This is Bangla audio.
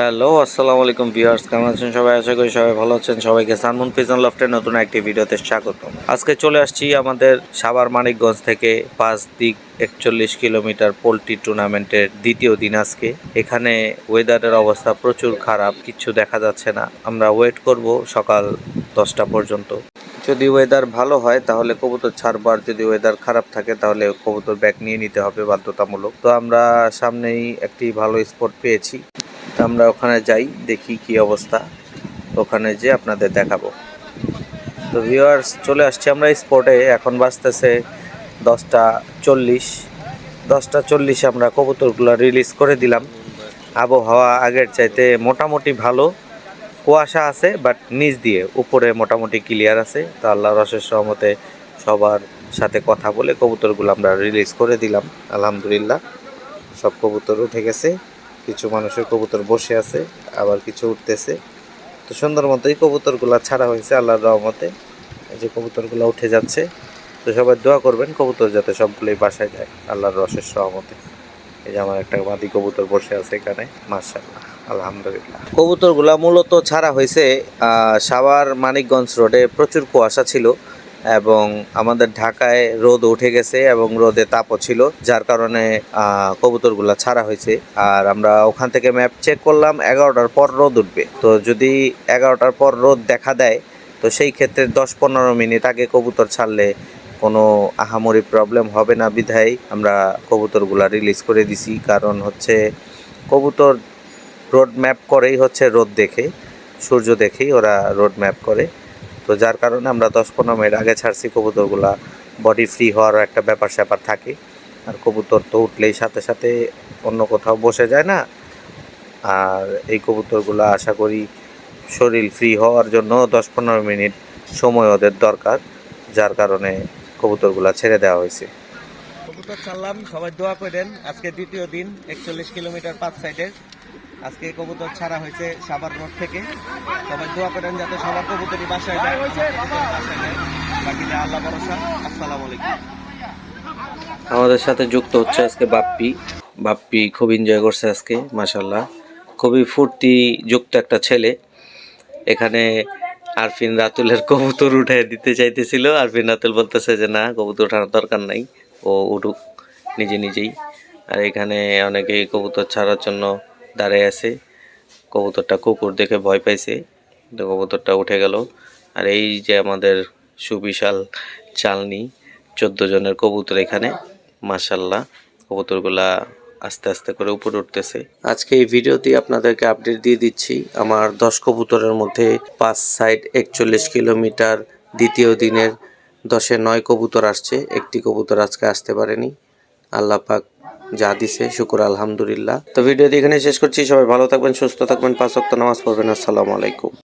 হ্যালো, আসসালামু আলাইকুম ভিউয়ার্স, কেমন আছেন সবাই? আশা করি সবাই ভালো আছেন। সবাইকে সানমুন ফিজন লফটের নতুন একটি ভিডিওতে স্বাগত আজকে চলে আসছি আমাদের সাভার মানিকগঞ্জ থেকে পাঁচ দিক একচল্লিশ কিলোমিটার পোলট্রি টুর্নামেন্টের দ্বিতীয় দিন আজকে। এখানে ওয়েদারের অবস্থা প্রচুর খারাপ কিচ্ছু দেখা যাচ্ছে না। আমরা ওয়েট করব সকাল দশটা পর্যন্ত। যদি ওয়েদার ভালো হয়, তাহলে কবুতর ছাড়বার যদি ওয়েদার খারাপ থাকে, তাহলে কবুতর ব্যাগ নিয়ে নিতে হবে বাধ্যতামূলক। তো আমরা সামনেই একটি ভালো স্পট পেয়েছি। তো আমরা ওখানে যাই, দেখি কি অবস্থা। ওখানে যে আপনাদের দেখাবো। তো ভিউয়ার্স চলে আসছি আমরা স্পটে এখন বাজতেছে দশটা চল্লিশ। দশটা চল্লিশে আমরা কবুতরগুলো রিলিজ করে দিলাম। আবহাওয়া আগের চাইতে মোটামুটি ভালো। কুয়াশা আছে বাট নিচ দিয়ে উপরে মোটামুটি ক্লিয়ার আছে। তো আল্লাহ রসের সহমতে সবার সাথে কথা বলে কবুতরগুলো আমরা রিলিজ করে দিলাম। আলহামদুলিল্লাহ, সব কবুতর উঠে গেছে। কিছু মানুষের কবুতর বসে আছে, আবার কিছু উঠতেছে। তো সুন্দর মতো মতোই কবুতরগুলো ছাড়া হয়েছে আল্লাহর রহমতে। এই যে কবুতরগুলো উঠে যাচ্ছে, তো সবাই দোয়া করবেন কবুতর যাতে সবগুলোই বাসায় যায়, আল্লাহর রসের সহমতে এই যে আমার একটা মাদি কবুতর বসে আছে এখানে মার্শাল্লাহ আলহামদুলিল্লাহ। কবুতরগুলা মূলত ছাড়া হয়েছে সাভার মানিকগঞ্জ রোডে প্রচুর কুয়াশা ছিল। এবং আমাদের ঢাকায় রোদ উঠে গেছে এবং রোদে তাপও ছিল, যার কারণে কবুতরগুলা ছাড়া হয়েছে। আর আমরা ওখান থেকে ম্যাপ চেক করলাম, এগারোটার পর রোদ উঠবে। তো যদি এগারোটার পর রোদ দেখা দেয়, তো সেই ক্ষেত্রে দশ পনেরো মিনিট আগে কবুতর ছাড়লে কোনো আহামরি প্রবলেম হবে না বিধায় আমরা কবুতরগুলা রিলিজ করে দিছি। কারণ হচ্ছে কবুতর রোড ম্যাপ করেই হচ্ছে রোদ দেখে, সূর্য দেখেই ওরা রোড ম্যাপ করে। তো যার কারণে আমরা দশ পনেরো মিনিট আগে ছাড়ছি কবুতরগুলা। বডি ফ্রি হওয়ার একটা ব্যাপার স্যাপার থাকে। আর কবুতর তো উঠলেই সাথে সাথে অন্য কোথাও বসে যায় না। আর এই কবুতরগুলো আশা করি শরীর ফ্রি হওয়ার জন্য দশ পনেরো মিনিট সময় ওদের দরকার, যার কারণে কবুতরগুলা ছেড়ে দেওয়া হয়েছে। কবুতর ছাড়লাম সবাই দোয়া করেন, আজকে দ্বিতীয় দিন একচল্লিশ কিলোমিটার পাঁচ সাইডের আজকে কবুতর ছাড়া হয়েছে সাভার রোড থেকে। সবাই দোয়া করেন যাতে সবার কবুতরই বাসায় যায় বাসায় যায় আল্লাহ ভরসা। আসসালামু আলাইকুম। আমাদের সাথে যুক্ত হচ্ছে আজকে বাপ্পি। বাপ্পি খুব এনজয় করছে আজকে মাসাল্লাহ খুবই ফুর্তি যুক্ত একটা ছেলে। এখানে আরফিন রাতুলের কবুতর উঠে দিতে চাইতেছিল। আরফিন রাতুল বলতেছে যে, না, কবুতর ওঠানোর দরকার নাই। ও উঠুক, নিজে নিজেই। আর এখানে অনেকেই কবুতর ছাড়ার জন্য দাঁড়ায় আছে। কবুতরটা কুকুর দেখে ভয় পাইছে। তো কবুতরটা উঠে গেল। আর এই যে আমাদের সুবিশাল চালনি, চোদ্দ জনের কবুতর এখানে। মাসাল্লাহ কবুতরগুলা আস্তে আস্তে করে উপরে উঠতেছে। আজকে এই ভিডিওতে আপনাদেরকে আপডেট দিয়ে দিচ্ছি, আমার দশ কবুতরের মধ্যে পাঁচ সাইড একচল্লিশ কিলোমিটার দ্বিতীয় দিনের দশে নয় কবুতর আসছে। একটি কবুতর আজকে আসতে পারেনি। আল্লাহ পাক যা দিছে, শুকুর, আলহামদুলিল্লাহ। তো ভিডিওটি এখানে শেষ করছি। সবাই ভালো থাকবেন, সুস্থ থাকবেন, পাঁচ অক্ত নামাজ পড়বেন। আসসালামু আলাইকুম।